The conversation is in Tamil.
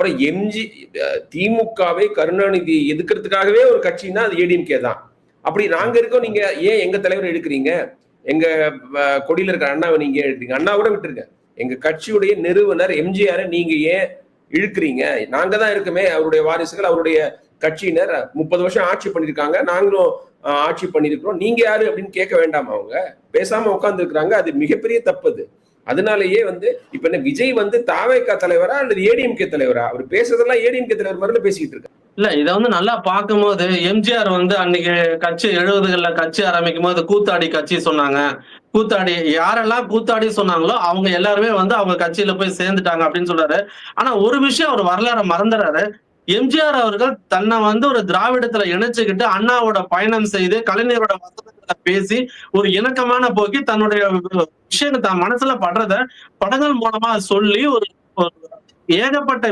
அப்புறம் எம்ஜி திமுகவை கருணாநிதி எதுக்கிறதுக்காகவே ஒரு கட்சின்னா அது ஏடிஎம்கே தான். அப்படி நாங்க இருக்கோம் நீங்க ஏன் எங்க தலைவர் எடுக்கிறீங்க? எங்க கொடியில இருக்கிற அண்ணாவை நீங்க எடுக்கிறீங்க? அண்ணா கூட விட்டுருங்க. எங்க கட்சியுடைய நிறுவனர் எம்ஜிஆரை நீங்க ஏன் இழுக்கிறீங்க? நாங்க தான் இருக்குமே அவருடைய வாரிசுகள் அவருடைய கட்சியினர். முப்பது வருஷம் ஆட்சி பண்ணிருக்காங்க நாங்களும் ஆட்சி பண்ணிருக்கிறோம். நீங்க யாரு அப்படின்னு கேட்க வேண்டாமா அவங்க? பேசாம உட்கார்ந்து இருக்கிறாங்க அது மிகப்பெரிய தப்பு அது. அதனாலேயே வந்து இப்ப என்ன விஜய் வந்து தாவேகா தலைவரா அல்லது ஏடிஎம்கே தலைவரா? அவர் பேசுறதெல்லாம் ஏடிஎம்கே தலைவர் மாதிரி பேசிக்கிட்டு இருக்காரு. இல்ல இத வந்து நல்லா பார்க்கும்போது எம்ஜிஆர் வந்து அன்னைக்கு கட்சி எழுபதுகள்ல கட்சி ஆரம்பிக்கும் போது கூத்தாடி கட்சி சொன்னாங்க. கூத்தாடி யாரெல்லாம் கூத்தாடி சொன்னாங்களோ அவங்க எல்லாருமே வந்து அவங்க கட்சியில போய் சேர்ந்துட்டாங்க அப்படின்னு சொல்றாரு. ஆனா ஒரு விஷயம் அவர் வரலாறு மறந்துறாரு. எம்ஜிஆர் அவர்கள் தன்னை வந்து ஒரு திராவிடத்துல இணைச்சுக்கிட்டு அண்ணாவோட பயணம் செய்து கலைஞரோட வசதி பேசி ஒரு இணக்கமான போக்கி தன்னுடைய விஷயம் தான் மனசுல படுறத படங்கள் மூலமா சொல்லி ஒரு ஒரு ஏகப்பட்ட